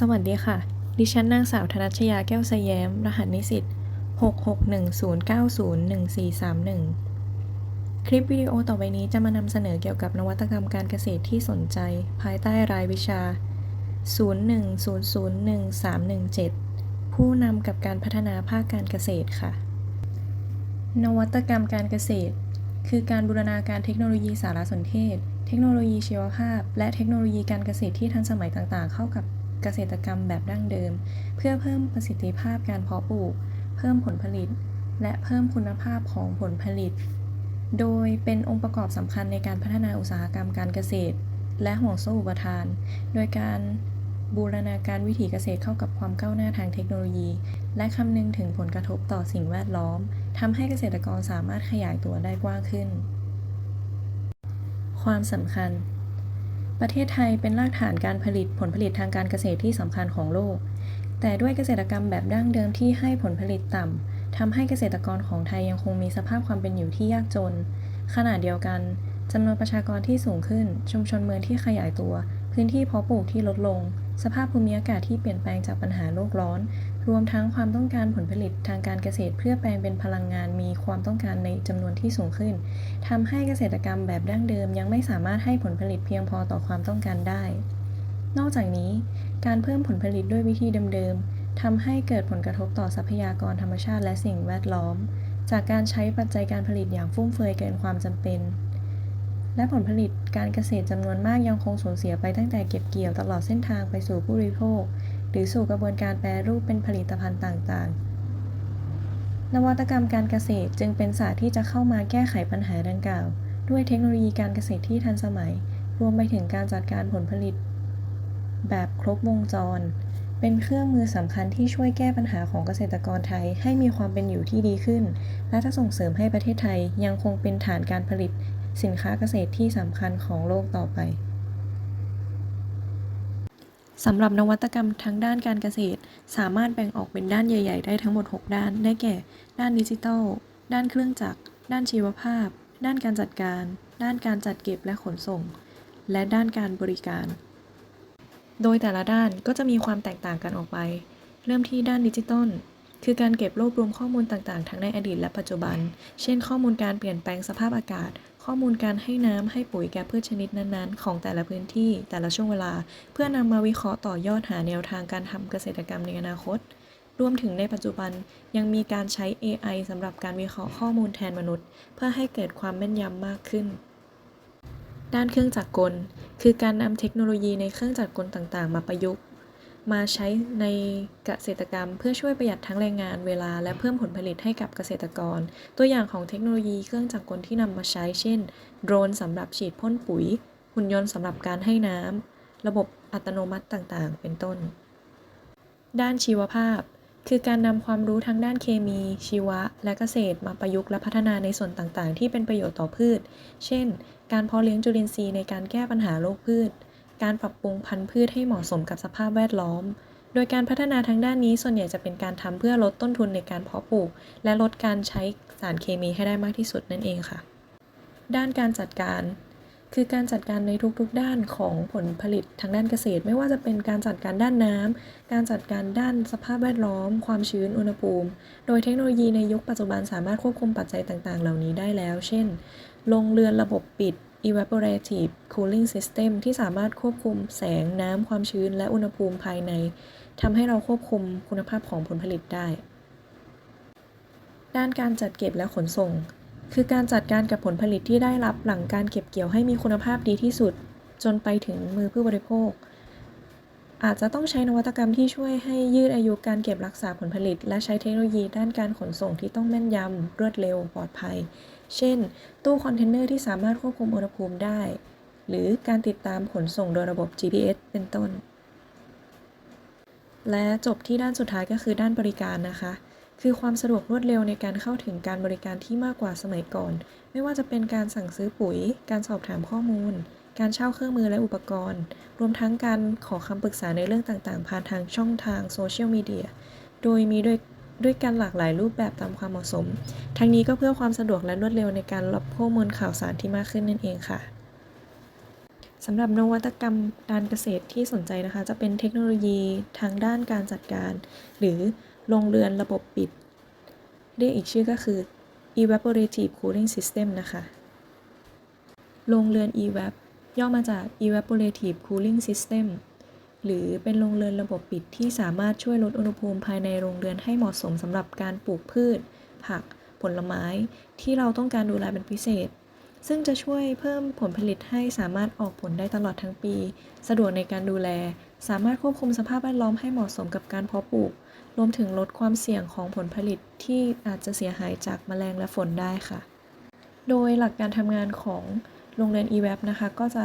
สวัสดีค่ะ ดิฉันนางสาวธนัชยาแก้วไซแย้มรหัสนิสิต66109014431 คลิปวิดีโอต่อไปนี้จะมานำเสนอเกี่ยวกับนวัตกรรมการเกษตรที่สนใจ ภายใต้รายวิชา 01001317 ผู้นำกับการพัฒนาภาคการเกษตรค่ะ นวัตกรรมการเกษตร คือการบูรณาการเทคโนโลยีสารสนเทศ เทคโนโลยีชีวภาพ และเทคโนโลยีการเกษตรที่ทันสมัยต่างๆ เข้ากับ เกษตรกรรมแบบดั้งเดิม เพื่อเพิ่มประสิทธิภาพการเพาะปลูก เพิ่มผลผลิต และเพิ่มคุณภาพของผลผลิต โดยเป็นองค์ประกอบสำคัญในการพัฒนาอุตสาหกรรมการเกษตร และห่วงโซ่อุปทาน โดยการบูรณาการวิถีเกษตรเข้ากับความก้าวหน้าทางเทคโนโลยี และคำนึงถึงผลกระทบต่อสิ่งแวดล้อมทำให้เกษตรกรสามารถขยายตัวได้กว้างขึ้น ความสำคัญ ประเทศไทยเป็นรากฐานการผลิตผลผลิตทางการเกษตรที่สำคัญของโลก แต่ด้วยเกษตรกรรมแบบดั้งเดิมที่ให้ผลผลิตต่ำทำให้เกษตรกรของไทยยังคงมีสภาพความเป็นอยู่ที่ยากจน ขณะเดียวกันจำนวนประชากรที่สูงขึ้น ชุมชนเมืองที่ขยายตัว พื้นที่เพาะปลูกที่ลดลง สภาพภูมิอากาศที่เปลี่ยนแปลงจากปัญหาโลกร้อน รวมทั้งความต้องการผลผลิตทางการเกษตร เพื่อแปลงเป็นพลังงานมีความต้องการในจำนวนที่สูงขึ้นทำให้เกษตรกรรมแบบดั้งเดิม ยังไม่สามารถให้ผลผลิตเพียงพอต่อความต้องการได้ นอกจากนี้ การเพิ่มผลผลิตด้วยวิธีเดิมๆทำให้เกิดผลกระทบต่อทรัพยากรธรรมชาติและสิ่งแวดล้อม จากการใช้ปัจจัยการผลิตอย่างฟุ่มเฟือยเกินความจำเป็น และผลผลิตการเกษตรจำนวนมากยังคงสูญเสียไปตั้งแต่เก็บเกี่ยวตลอดเส้นทางไปสู่ผู้บริโภค หรือสู่กระบวนการแปรรูปเป็นผลิตภัณฑ์ต่างๆ นวัตกรรมการเกษตรจึงเป็นศาสตร์ที่จะเข้ามาแก้ไขปัญหาดังกล่าว ด้วยเทคโนโลยีการเกษตรที่ทันสมัย รวมไปถึงการจัดการผลผลิต แบบครบวงจร เป็นเครื่องมือสำคัญที่ช่วยแก้ปัญหาของเกษตรกรไทยให้มีความเป็นอยู่ที่ดีขึ้น และจะส่งเสริมให้ประเทศไทยยังคงเป็นฐานการผลิต สินค้าเกษตรที่สำคัญของโลกต่อไป สำหรับนวัตกรรมทางด้านการเกษตร สามารถแบ่งออกเป็นด้านใหญ่ ๆ ได้ทั้งหมด 6 ด้าน ได้แก่ ด้านดิจิทัล ด้านเครื่องจักร ด้านชีวภาพ ด้านการจัดการ ด้านการจัดเก็บและขนส่ง และด้านการบริการ โดยแต่ละด้านก็จะมีความแตกต่างกันออกไป เริ่มที่ด้านดิจิตอลคือการเก็บรวบรวมข้อมูลต่างๆ ทั้งในอดีตและปัจจุบัน เช่น ข้อมูลการเปลี่ยนแปลงสภาพอากาศ ข้อมูลการให้น้ำให้ปุ๋ยแก่พืชชนิดนั้นๆ ของแต่ละพื้นที่แต่ละช่วงเวลา เพื่อนำมาวิเคราะห์ต่อยอดหาแนวทางการทำเกษตรกรรมในอนาคต รวมถึงในปัจจุบันยังมีการใช้ AI สำหรับการวิเคราะห์ข้อมูลแทนมนุษย์ เพื่อให้เกิดความแม่นยำมากขึ้น ด้านเครื่องจักรกล คือการนำเทคโนโลยีในเครื่องจักรกลต่างๆ มาประยุกต์ มาใช้ในเกษตรกรรม เพื่อช่วยประหยัดทั้งแรงงานเวลาและเพิ่มผลผลิตให้กับเกษตรกร ตัวอย่างของเทคโนโลยีเครื่องจักรกลที่นำมาใช้ เช่น โดรนสำหรับฉีดพ่นปุ๋ย หุ่นยนต์สำหรับการให้น้ำ ระบบอัตโนมัติต่างๆ เป็นต้น ด้านชีวภาพ คือการนำความรู้ทางด้านเคมี ชีวะ และเกษตรมาประยุกต์และพัฒนาในส่วนต่างๆ ที่เป็นประโยชน์ต่อพืช เช่น การเพาะเลี้ยงจุลินทรีย์ในการแก้ปัญหาโรคพืช การปรับปรุงพันธุ์พืชให้เหมาะสมกับสภาพแวดล้อม โดยการพัฒนาทางด้านนี้ส่วนใหญ่จะเป็นการทำเพื่อลดต้นทุนในการเพาะปลูก และลดการใช้สารเคมีให้ได้มากที่สุดนั่นเองค่ะ ด้านการจัดการคือการจัดการในทุกๆด้านของผลผลิตทางด้านเกษตร ไม่ว่าจะเป็นการจัดการด้านน้ำการจัดการด้านสภาพแวดล้อม ความชื้นอุณหภูมิ โดยเทคโนโลยีในยุคปัจจุบันสามารถควบคุมปัจจัยต่างๆ เหล่านี้ได้แล้ว เช่น ลงเรือนระบบปิด evaporative cooling system ที่สามารถควบคุมแสงน้ำความชื้นและอุณหภูมิภายในทำให้เราควบคุมคุณภาพของผลผลิตได้ ด้านการจัดเก็บและขนส่ง คือการจัดการกับผลผลิตที่ได้รับหลังการเก็บเกี่ยวให้มีคุณภาพดีที่สุด จนไปถึงมือผู้บริโภค อาจจะต้องใช้นวัตกรรมที่ช่วยให้ยืดอายุการเก็บรักษาผลผลิต และใช้เทคโนโลยีด้านการขนส่งที่ต้องแม่นยำรวดเร็วปลอดภัย เช่น ตู้คอนเทนเนอร์ที่สามารถควบคุมอุณหภูมิได้ หรือการติดตามขนส่งโดยระบบ GPS เป็นต้น และจบที่ด้านสุดท้ายก็คือด้านบริการนะคะคือความสะดวกรวดเร็วในการเข้าถึงการบริการที่มากกว่าสมัยก่อน ไม่ว่าจะเป็นการสั่งซื้อปุ๋ย การสอบถามข้อมูล การเช่าเครื่องมือและอุปกรณ์ รวมทั้งการขอคำปรึกษาในเรื่องต่างๆ ผ่านทางช่องทางโซเชียลมีเดีย โดยมีด้วยด้วยการหลากหลายรูปแบบตามความเหมาะสม ทั้งนี้ก็เพื่อความสะดวกและรวดเร็วในการรับข้อมูลข่าวสารที่มากขึ้นนั่นเองค่ะสำหรับนวัตกรรมการเกษตรที่สนใจนะคะ จะเป็นเทคโนโลยีทางด้านการจัดการ หรือโรงเรือนระบบปิด เรียกอีกชื่อก็คือ evaporative cooling system นะคะ โรงเรือน EVAP ย่อมาจาก evaporative cooling system หรือเป็นโรงเรือนระบบปิดที่สามารถช่วยลดอุณหภูมิภายในโรงเรือนให้เหมาะสมสำหรับการปลูกพืช ผัก ผลไม้ ที่เราต้องการดูแลเป็นพิเศษ ซึ่งจะช่วยเพิ่มผลผลิตให้สามารถออกผลได้ตลอดทั้งปี สะดวกในการดูแล สามารถควบคุมสภาพแวดล้อมให้เหมาะสมกับการเพาะปลูก รวมถึงลดความเสี่ยงของผลผลิตที่อาจจะเสียหายจากแมลงและฝนได้ค่ะ โดยหลักการทำงานของ โรงเรือน EVAP นะคะก็จะ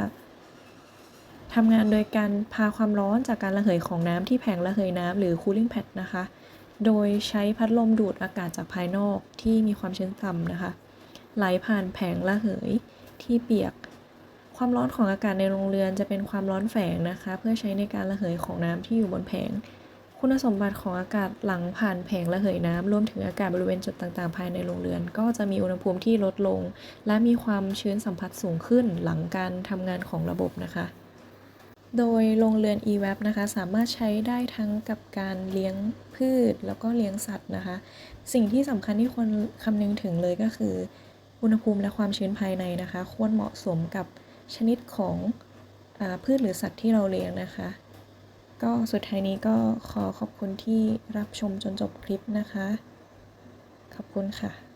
ทำงานโดยการพาความร้อนจากการระเหยของน้ำที่แผงระเหยน้ำหรือ cooling pad นะคะ โดยใช้พัดลมดูดอากาศจากภายนอกที่มีความชื้นต่ำนะคะ ไหลผ่านแผงระเหยที่เปียก ความร้อนของอากาศในโรงเรือนจะเป็นความร้อนแฝงนะคะ เพื่อใช้ในการระเหยของน้ำที่อยู่บนแผง คุณสมบัติของอากาศหลังผ่านแผงระเหยน้ำรวมถึงอากาศบริเวณจุดต่างๆ ภายในโรงเรือน ก็จะมีอุณหภูมิที่ลดลง และมีความชื้นสัมผัสสูงขึ้นหลังการทำงานของระบบนะคะ โดยโรงเรือน EVAP นะคะสามารถใช้ได้ทั้งกับการเลี้ยงพืชแล้วก็เลี้ยงสัตว์นะคะ สิ่งที่สำคัญที่ควรคำนึงถึงเลยก็คือ อุณหภูมิและความชื้นภายในนะคะ ควรเหมาะสมกับชนิดของอพืชหรือสัตว์ที่เราเลี้ยงนะคะ ก็สุดท้ายนี้ก็ขอขอบคุณที่รับชมจนจบคลิปนะคะ ขอบคุณค่ะ